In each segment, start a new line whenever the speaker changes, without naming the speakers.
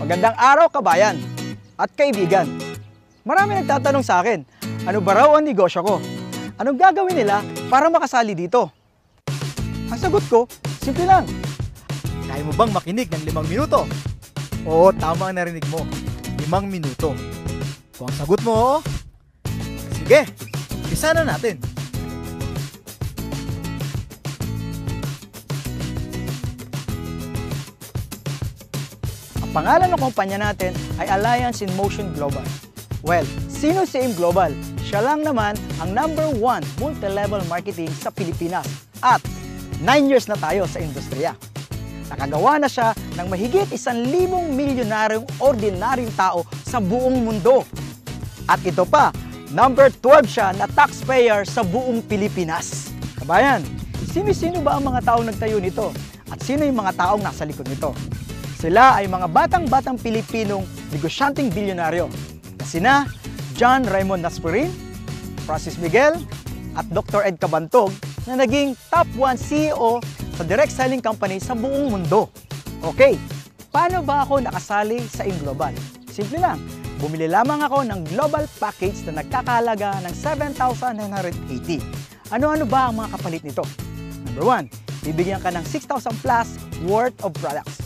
Magandang araw kabayan at kaibigan. Marami nagtatanong sa akin, ano ba raw ang negosyo ko? Anong gagawin nila para makasali dito? Ang sagot ko, simple lang. Kaya mo bang makinig ng limang minuto? Oo, tama ang narinig mo. Limang minuto. Kung ang sagot mo, oo, sige, isa na natin. Ang pangalan ng kumpanya natin ay Alliance in Motion Global. Well, sino si AIM Global? Siya lang naman ang number one multi-level marketing sa Pilipinas at 9 years na tayo sa industriya. Nakagawa na siya ng mahigit isang libong milyonaryong ordinaryong tao sa buong mundo. At ito pa, number 12 siya na taxpayer sa buong Pilipinas. Kabayan, sino-sino ba ang mga taong nagtayo nito? At sino yung mga taong nasa likod nito? Sila ay mga batang-batang Pilipinong negosyanteng bilyonaryo na sina John Raymond Naspurin, Francis Miguel, at Dr. Ed Cabantog na naging top 1 CEO sa direct selling company sa buong mundo. Okay, paano ba ako nakasali sa InGlobal? Simple lang, bumili lamang ako ng global package na nagkakalaga ng 7,980. Ano-ano ba ang mga kapalit nito? Number 1, bibigyan ka ng 6,000 plus worth of products.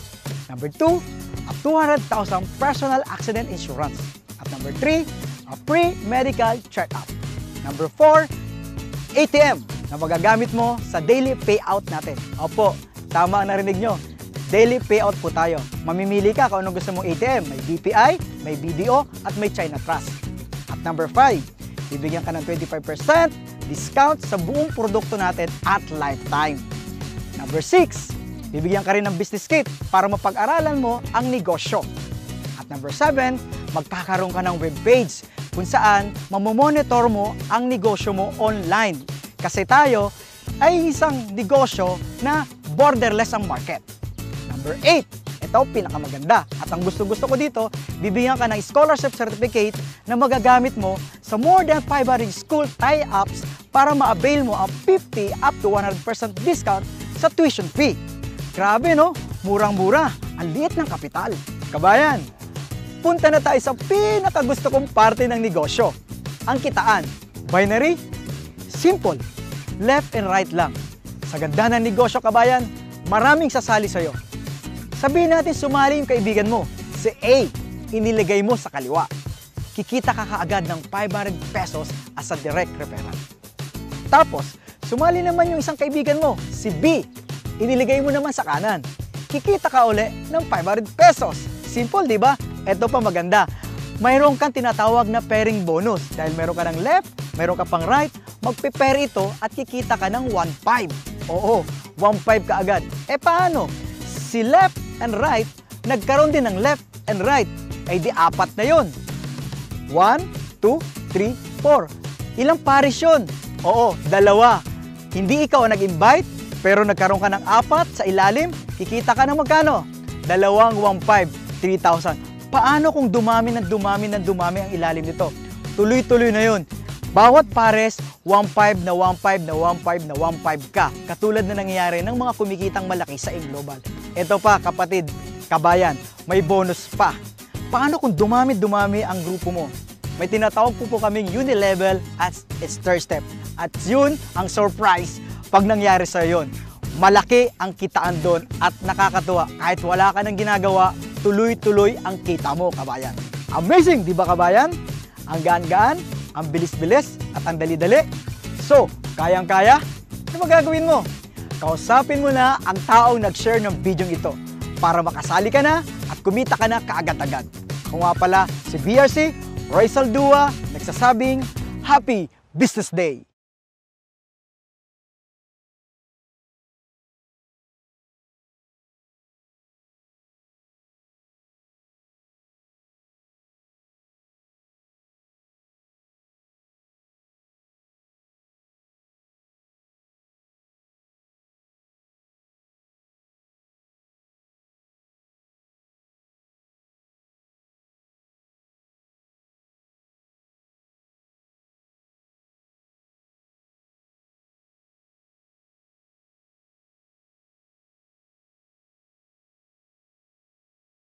Number 2, a 200,000 personal accident insurance. At number 3, a free medical check-up. Number 4, ATM na magagamit mo sa daily payout natin. Opo, tama ang narinig nyo. Daily payout po tayo. Mamimili ka kung anong gusto mong ATM. May BPI, may BDO, at may China Trust. At number 5, bibigyan ka ng 25% discount sa buong produkto natin at lifetime. Number 6, bibigyan ka rin ng business kit para mapag-aralan mo ang negosyo. At number 7, magkakaroon ka ng webpage kung saan mamomonitor mo ang negosyo mo online. Kasi tayo ay isang negosyo na borderless ang market. Number 8, ito pinakamaganda. At ang gusto-gusto ko dito, bibigyan ka ng scholarship certificate na magagamit mo sa more than 500 school tie-ups para ma-avail mo ang 50 up to 100% discount sa tuition fee. Grabe no? Murang-mura. Ang liit ng kapital. Kabayan, punta na tayo sa pinakagusto kong parte ng negosyo. Ang kitaan. Binary? Simple. Left and right lang. Sa ganda ng negosyo, kabayan, maraming sasali sa'yo. Sabihin natin sumali yung kaibigan mo. Si A, inilagay mo sa kaliwa. Kikita ka kaagad ng 500 pesos as a direct referral. Tapos, sumali naman yung isang kaibigan mo, si B. Iniligay mo naman sa kanan. Kikita ka uli ng 500 pesos. Simple, di ba? Ito pa maganda. Mayroon kang tinatawag na pairing bonus. Dahil meron ka ng left, meron ka pang right, magpe-pair ito at kikita ka ng 1.5. Oo, 1.5 ka agad. Eh paano? Si left and right, nagkaroon din ng left and right. Ay di apat na yon. 1, 2, 3, 4. Ilang pares yun? Oo, dalawa. Hindi ikaw ang nag-invite, pero nagkaroon ka ng apat sa ilalim, kikita ka ng magkano? Dalawang 1.5, 3,000. Paano kung dumami ng dumami ng dumami ang ilalim nito? Tuloy-tuloy na yun. Bawat pares, 1.5 na 1.5 na 1.5 na 1.5 ka. Katulad na nangyayari ng mga kumikitang malaki sa global. Ito pa kapatid, kabayan, may bonus pa. Paano kung dumami-dumami ang grupo mo? May tinatawag po po kaming unilevel as its third step. At yun ang surprise pag nangyari sa yon. Malaki ang kitaan doon at nakakatuwa. Kahit wala ka nang ginagawa, tuloy-tuloy ang kita mo, kabayan. Amazing, di ba kabayan? Ang gaan-gaan, ang bilis-bilis, at ang dali-dali. So, kayang-kaya? Ano magagawin mo? Kausapin mo na ang taong nag-share ng video ito para makasali ka na at kumita ka na kaagad-agad. Ako nga pala si BRC, Roy Saldua, nagsasabing Happy Business Day!